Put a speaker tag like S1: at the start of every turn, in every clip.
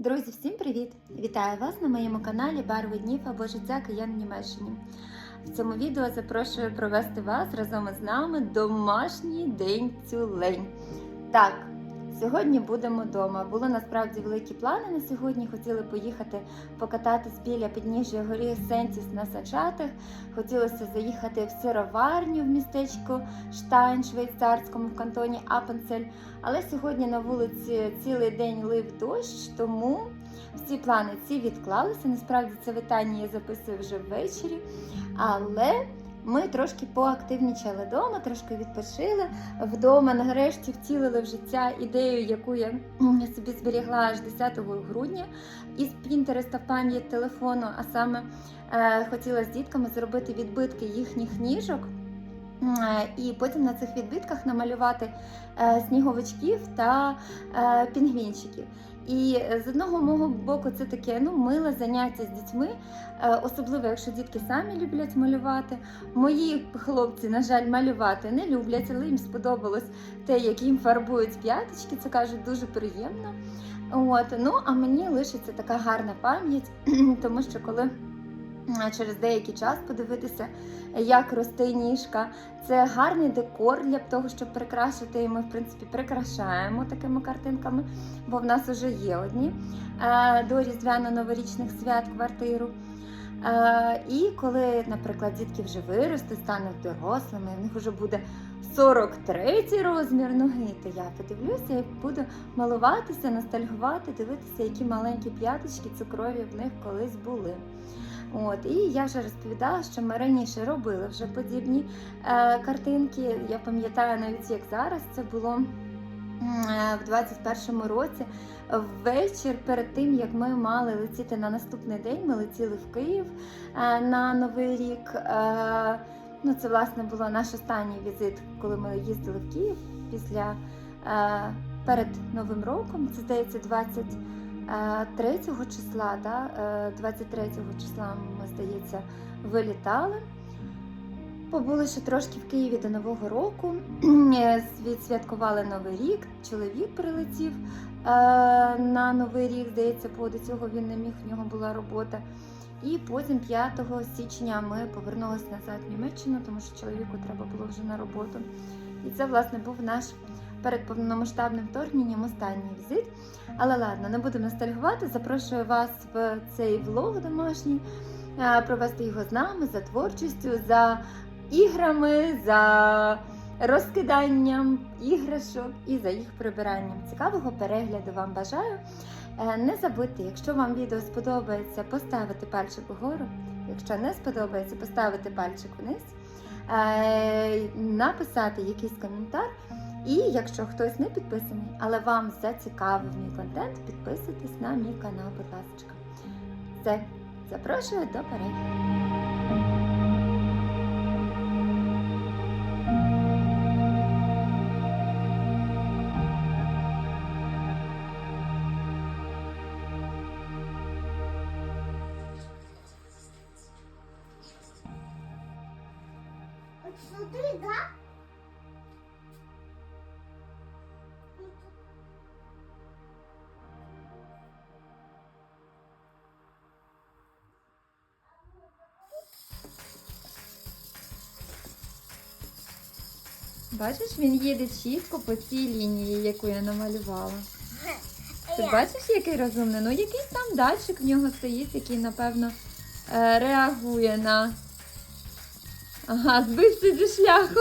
S1: Друзі, всім привіт! Вітаю вас на моєму каналі Барви днів або життя киян в Німеччині. В цьому відео запрошую провести вас разом із нами домашній день тюлень. Так, сьогодні будемо вдома. Були насправді великі плани на сьогодні. Хотіли поїхати покататись біля підніжжя горі Сенсіс на Санчатах. Хотілося заїхати в сироварню в містечку Штайн, швейцарському в кантоні Апенцель. Але сьогодні на вулиці цілий день лив дощ, тому всі плани ці відклалися. Насправді це вітання я записую вже ввечері. Але ми трошки поактивнічали вдома, трошки відпочили. Вдома нарешті втілили в життя ідею, яку я собі зберігла аж 10 грудня із Пінтереста в пам'ять телефону, а саме е, хотіла з дітками зробити відбитки їхніх ніжок. Е, І потім на цих відбитках намалювати е, сніговичків та е, пінгвінчиків. І з одного мого боку це таке ну, миле заняття з дітьми, особливо якщо дітки самі люблять малювати. Мої хлопці, на жаль, малювати не люблять, але їм сподобалось те, як їм фарбують п'яточки. Це кажуть дуже приємно. От, ну а мені лишиться така гарна пам'ять, тому що коли через деякий час подивитися, як росте ніжка, це гарний декор для того, щоб прикрашити. І ми, в принципі, прикрашаємо такими картинками, бо в нас вже є одні е, до різдвяно-новорічних свят квартиру. Е, І коли, наприклад, дітки вже виростуть, стануть дорослими, в них вже буде 43 розмір ноги, то я подивлюся і буду малуватися, ностальгувати, дивитися, які маленькі п'яточки цукрові в них колись були. От, і я вже розповідала, що ми раніше робили вже подібні е, картинки. Я пам'ятаю навіть як зараз це було е, в 21-му році. Ввечір перед тим як ми мали летіти на наступний день, ми летіли в Київ е, на Новий рік. Е, ну, це власне було наш останній візит, коли ми їздили в Київ після перед Новим роком. Це здається 20 3 числа, да, е, 23 числа ми, здається, вилітали. Побули ще трошки в Києві до Нового року. Е, Відсвяткували Новий рік. Чоловік прилетів е, на Новий рік, здається, бо до цього він не міг, в нього була робота. І потім 5 січня ми повернулися назад в Німеччину, тому що чоловіку треба було вже на роботу. І це, власне, був наш перед повномасштабним вторгненням останній візит. Але ладно, не будемо ностальгувати. Запрошую вас в цей влог домашній, е, провести його з нами за творчістю, за іграми, за розкиданням іграшок і за їх прибиранням. Цікавого перегляду вам бажаю. Е, Не забудьте, якщо вам відео сподобається, поставити пальчик угору. Якщо не сподобається, поставити пальчик вниз, е, написати якийсь коментар. І якщо хтось не підписаний, але вам зацікавив мій контент, підписуйтесь на мій канал, будь ласка. Все, запрошую до перегляду. Бачиш, він їде чітко по цій лінії, яку я намалювала. Ти бачиш, який розумний? Ну, якийсь там датчик в нього стоїть, який, напевно, е, реагує на. Ага, збився зі шляху.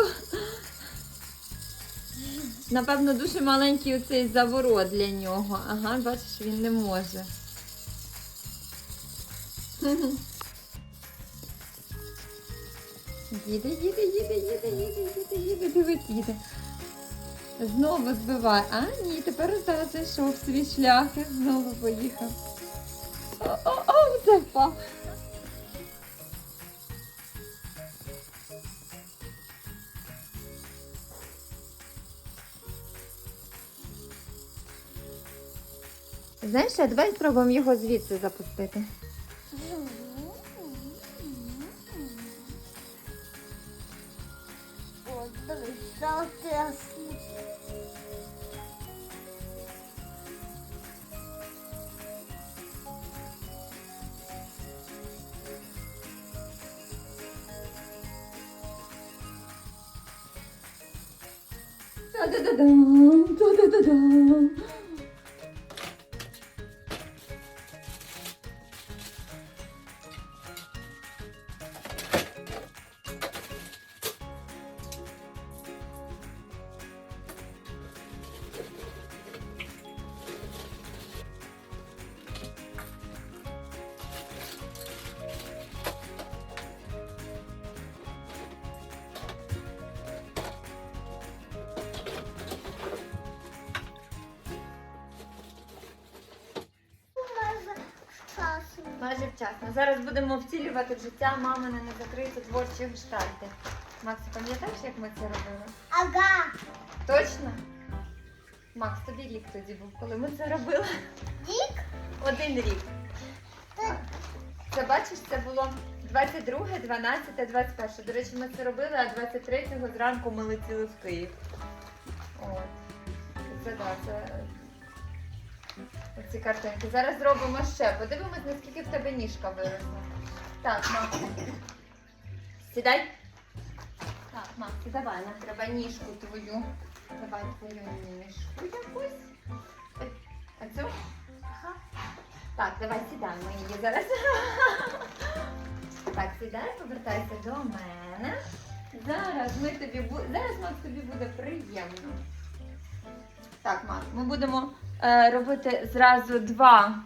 S1: Напевно, дуже маленький оцей заворот для нього. Ага, бачиш, він не може. Їде, їде, їде, їде, їде, їде, їде, дивись, їде. Знову збиває. А, ні, тепер зайшов свій шлях і знову поїхав. О-о-о, це впав. Знаєш, давай спробуємо його звідси запустити. Майже вчасно. Зараз будемо втілювати в життя мамини незакриті творчі гештальти. Макс, пам'ятаєш, як ми це робили?
S2: Ага.
S1: Точно? Макс, тобі рік тоді був, коли ми це робили.
S2: Дік?
S1: Один рік.
S2: Так.
S1: Це бачиш, це було 22, 12, 21. До речі, ми це робили, а 23-го зранку ми летіли в Київ. От. Це да, це оці картинки. Зараз зробимо ще. Подивимось, наскільки в тебе ніжка виросла. Так, Макс. Сідай. Так, Макс, давай, нам треба ніжку твою. Давай твою ніжку якусь. Ой, А цю?
S2: Ага.
S1: Так, давай сідаємо її зараз. Так, сідай, повертайся до мене. Зараз ми тобі бу... зараз Макс тобі буде приємно. Так, Макс, ми будемо робити зразу два,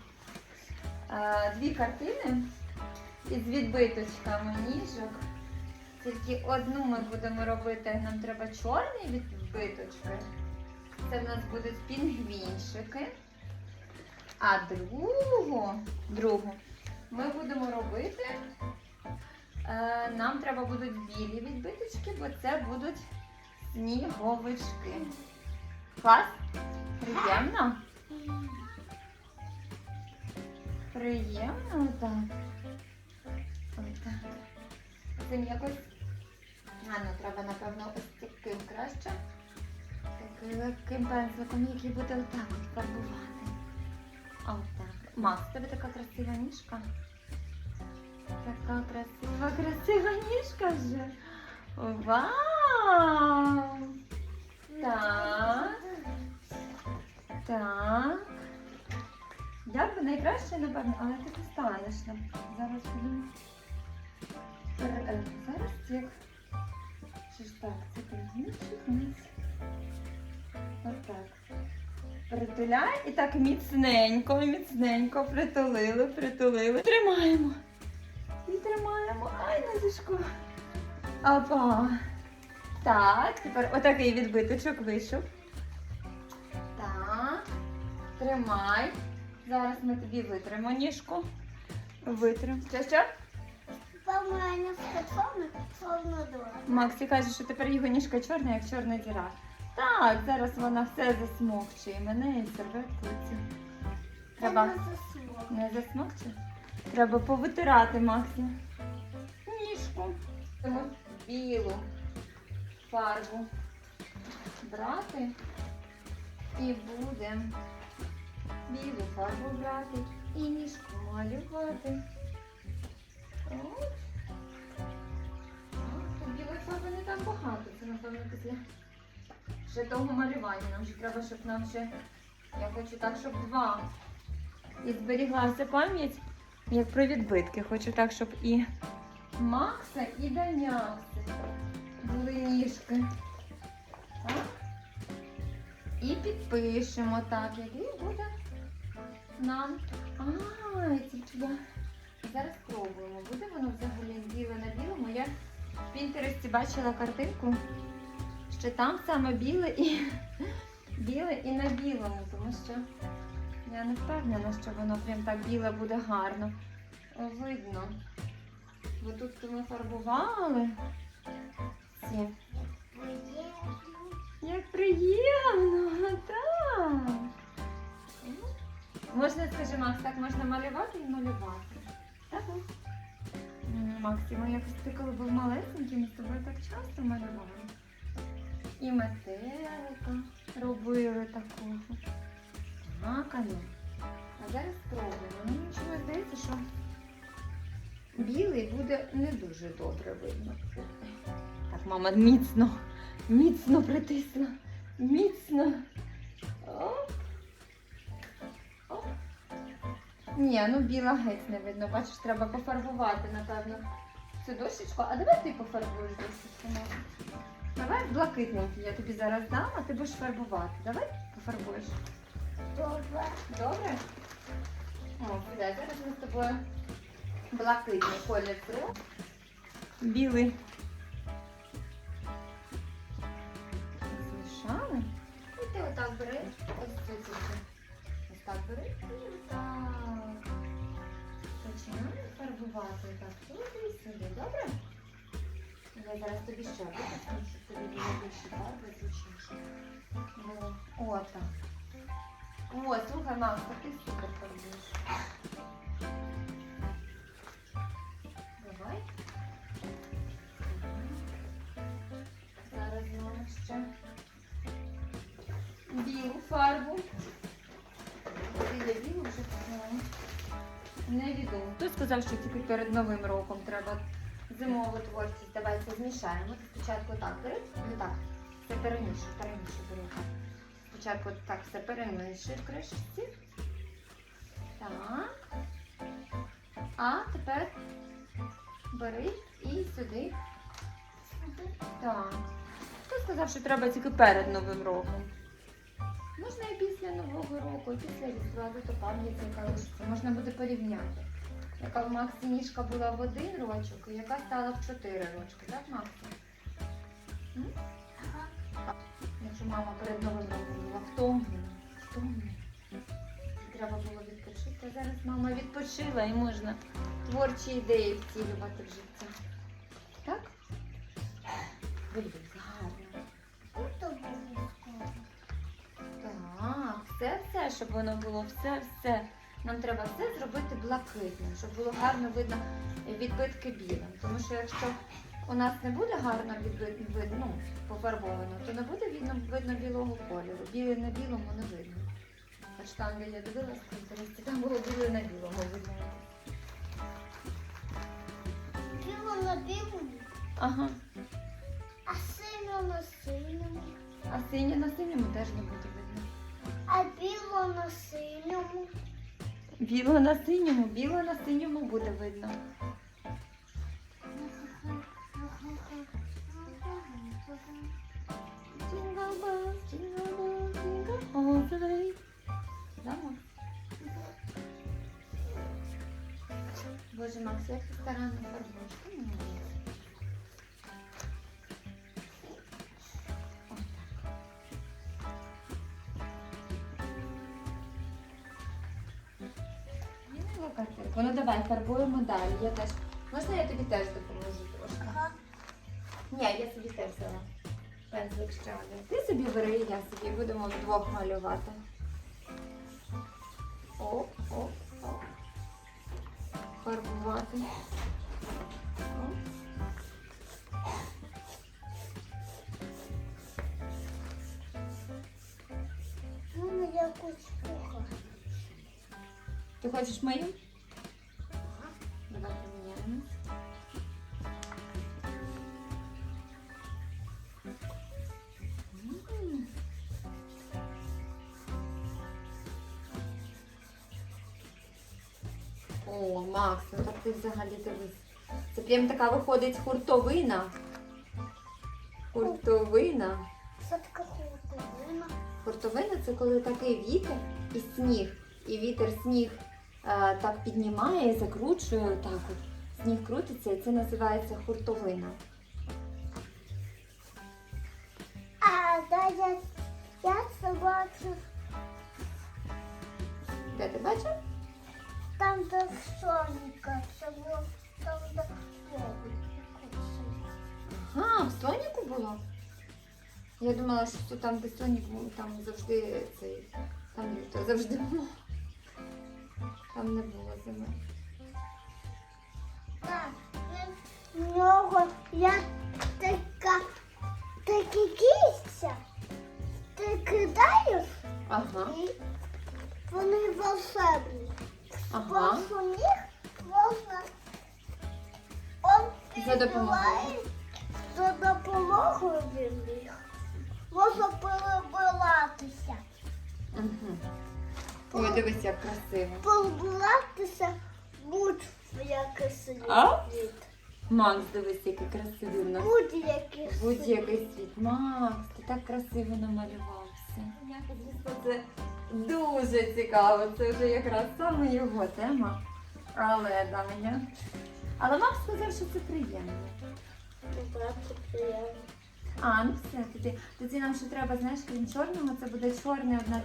S1: е, дві картини із відбиточками ніжок. Тільки одну ми будемо робити, нам треба чорні відбиточки. Це в нас будуть пінгвінчики. А другу, другу ми будемо робити. Е, нам треба будуть білі відбиточки, бо це будуть сніговички. Клас? Приємно? Приємно, так. Отак. Цим якось. А, ну треба, напевно, ось таким краще. Таким легким пензликом, який буде отак от фарбувати. Отак. Макс, тебе така красива ніжка. Така красива, красива ніжка вже. Вау! Так, так. Би найкраще, напевно, але ти не станеш. Зараз будемо. Е, Зараз як. Що ж так, це пригнічик вниз. Отак. Притуляй і так міцненько, міцненько притулили, притулили. Тримаємо. І тримаємо. Ай, ножичку. Опа. Так, тепер отакий відбиточок вийшов. Так. Тримай. Зараз ми тобі витримо ніжку. Витримо. Що що? Максі каже, що тепер його ніжка чорна, як чорна діра. Так, зараз вона все засмокчує. Мене і серветку. Треба. Не засмокче? Треба повитирати Максі. Ніжку. Білу фарбу брати і будемо білу фарбу брати і ніжку малювати. От. Тут білої фарби не так багато. Це, напевно, після ще того малювання. Нам же треба, щоб нам ще. Я хочу так, щоб два. І зберіглася пам'ять, як про відбитки. Хочу так, щоб і Макса, і Данякси були ніжки. Так? І підпишемо так, який буде нам. Ай, тільки я зараз спробуємо. Буде воно взагалі біле на білому. Я в Пінтересті бачила картинку, що там саме біле і біле і на білому, тому що я не впевнена, що воно прям так біле буде гарно. Видно. Бо тут ми фарбували. Ці. Як приємно, Можна, скажи, Макс, так можна малювати і малювати. Так. М, Максі, ми якось ти коли був малесенький, ми з тобою так часто малювали. І метелика робили такого. Так, а. Зараз спробуємо. Ну, чомусь здається, що білий буде не дуже добре видно. Так, мама міцно, міцно притисла Міцно. Ні, ну біла геть не видно. Бачиш, треба пофарбувати, напевно, цю дощечку. А давай ти пофарбуєш дощечку. може? Давай блакитненький, я тобі зараз дам, а ти будеш фарбувати. Давай пофарбуєш.
S2: Добре.
S1: Добре? О, Фіда, зараз ми з тобою блакитний колір зробимо. Білий. Змішали. І ти отак бери. Ось цю так бери. І. Починаємо фарбувати так туди і сюди. Добре? Я зараз тобі ще витисну, щоб тобі було більше фарби звучніше. О, Отак. О, слухай, Макс, а ти супер фарбуєш. Давай. Зараз мама ще білу фарбу. Біля білу вже знаю. Невідомо. Хто сказав, що тільки перед Новим роком треба зимову творчість. Давай це змішаємо. Спочатку так бери. Не так. Це перемішуй, перемішуй, бери так. Спочатку так все перемішуй в кришці. Так. А тепер бери і сюди. Так. Хто сказав, що треба тільки перед Новим роком? Можна і після Нового року, і після Різдва, то пам'ять яка лишиться. Можна буде порівняти. Яка в Максі ніжка була в один рочок, і яка стала в чотири рочки, так, Максі? М? Якщо мама перед Новим роком була втомлена, втомлена. Треба було відпочити. Зараз мама відпочила і можна творчі ідеї втілювати в життя. Так? Дивись, Так, все, все, щоб воно було, все, все. Нам треба все зробити блакитним, щоб було гарно видно відбитки білим. Тому що якщо у нас не буде гарно відбит, ну, пофарбовано, то не буде видно, видно білого кольору. Білий на білому не видно. Там, де я дивилась, в інтересі, там було білий на білому видно.
S2: Біло на білому,
S1: Ага.
S2: а синьо на синьому,
S1: А синє на синьому теж не буде видно.
S2: А біло на синьому.
S1: Біло на синьому, біло на синьому буде видно. Боже, Макс, як ти старанно фарбуєш. Картинку. Ну давай фарбуємо далі. Я теж. Можна я тобі теж допоможу трошки?
S2: Ага.
S1: Ні, я собі теж взяла. Пензлик ще один. Ти собі бери, я собі будемо вдвох малювати. Оп, оп, оп. Фарбувати. Оп.
S2: Ну, якось пуха.
S1: Ти хочеш мою? Макс, ну так ти взагалі дивись. Це прям така виходить хуртовина. Хуртовина.
S2: Це таке хуртовина.
S1: Хуртовина це коли такий вітер і сніг. І вітер сніг е, так піднімає закручує так от. Сніг крутиться, і це називається хуртовина.
S2: Було?
S1: Я думала, що там, де Сонік, був, там завжди цей. Там літо завжди було. Там не було зими.
S2: Так, в нього я така, такі кільця. Ти кидаєш
S1: Ага.
S2: і вони волшебні.
S1: Ага.
S2: Просто них можна он
S1: За допомогою.
S2: За допомогою він їх. Можна перебити
S1: Угу. Ой, дивись, як красиво.
S2: Побратися будь-який світ.
S1: А? Макс, дивись, який красивий у нас.
S2: Будь-який світ.
S1: Будь-який світ. Макс, ти так красиво намалювався. Це дуже цікаво. Це вже якраз саме його тема. Але Даня. Але Макс сказав, що це приємно. А, ну все, тоді, тоді нам ще треба, знаєш, крім чорного, це буде чорний одна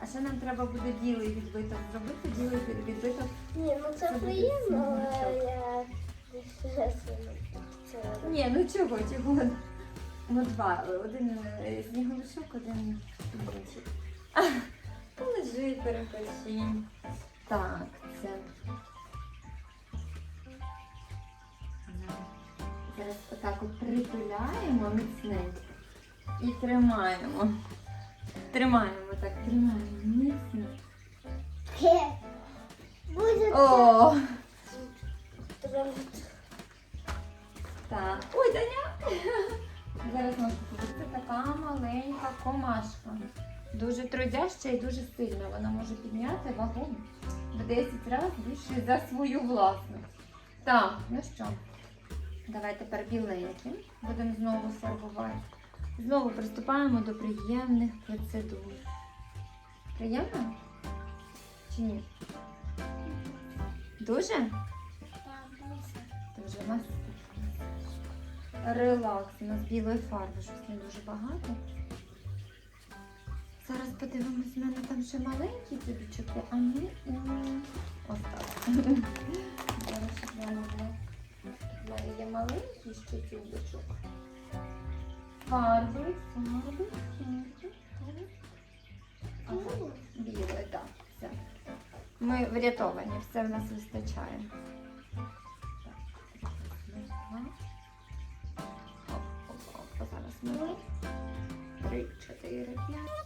S1: а ще нам треба буде білий відбиток зробити, білий відбиток.
S2: Ні, ну це приємно, але я
S1: Ні, ну чого, чого? Ну два. Один е, сніговичок, один пінгвінчик. Полежи, перепочинь. Так, це. Зараз отак от притуляємо міцненько і тримаємо. Тримаємо так, тримаємо міцно.
S2: Хе. Буде
S1: О, так. Ой, Даня! Зараз можна побачити. Така маленька комашка. Дуже трудяща і дуже сильна. Вона може підняти вагу в 10 разів більше за свою власну. Так, ну що, давай тепер біленьким. Будемо знову фарбувати. Знову приступаємо до приємних процедур. Приємно? Чи ні? Дуже? Дуже мастер. Релакс. У нас білої фарби щось не дуже багато. Зараз подивимось, в мене там ще маленькі тюбічки, а ми ось так. Зараз могла. В мене є маленький ще тюбичок. Фарби, фарби, фарби. Ага, білий, так. Все. Ми врятовані, все в нас вистачає. Зараз ми три, чотири, п'ять.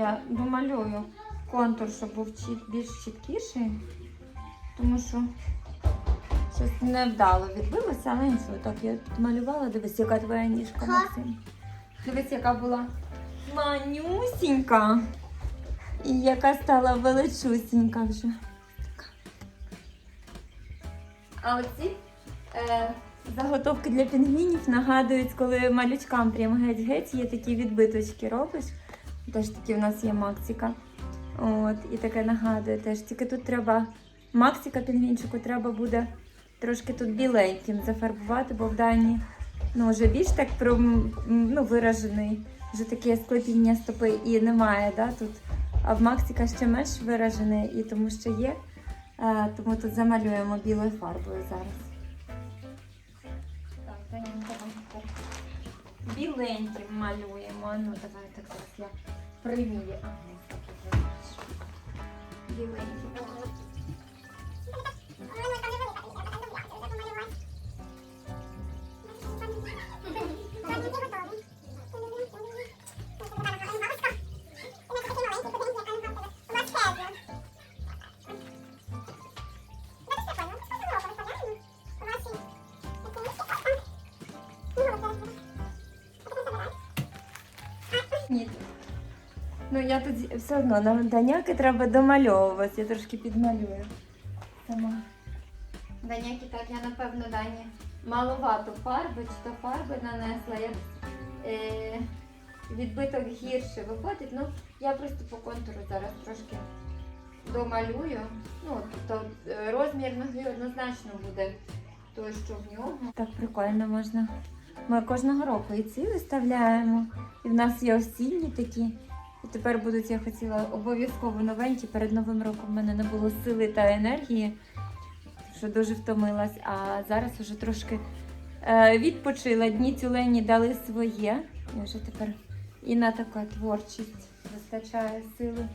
S1: Я домалюю контур, щоб був більш чіткіший, тому що щось невдало відбилося, але нічого. Так, я підмалювала, дивись, яка твоя ніжка. Максим. Дивись, яка була манюсінька. І яка стала величусінька вже. А оці е, заготовки для пінгвінів нагадують, коли малючкам прям геть-геть є такі відбиточки робиш. Теж такі в нас є Максика. От, і таке нагадує теж. Тільки тут треба Максика пінгвінчику треба буде трошки тут біленьким зафарбувати, бо в Дані ну, вже більш так ну, виражений, вже таке склепіння стопи і немає. Да, тут. А в Максика ще менш виражене, і тому що є. Тому тут замалюємо білою фарбою зараз. Так, біленьким малюємо. Ну, давай так зараз я примірю. Ага, так, так. Біленьким. Ні. Ну я тут все одно на даняки треба домальовувати. Я трошки підмалюю. Сама. Даняки так, я напевно Дані маловато фарби, чи то фарби нанесла. Я, е, відбиток гірше виходить. Ну, я просто по контуру зараз трошки домалюю. Ну, тобто розмір ноги однозначно буде той, що в нього. Так прикольно можна. Ми кожного року і ці виставляємо. І в нас є осінні такі. І тепер будуть, я хотіла обов'язково новенькі. Перед Новим роком в мене не було сили та енергії, що дуже втомилась. А зараз вже трошки е, відпочила. Дні тюлені дали своє. І вже тепер і на така творчість вистачає сили.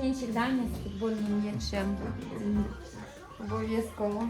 S1: Стаканчик Дані з футбольним м'ячем. Обов'язково.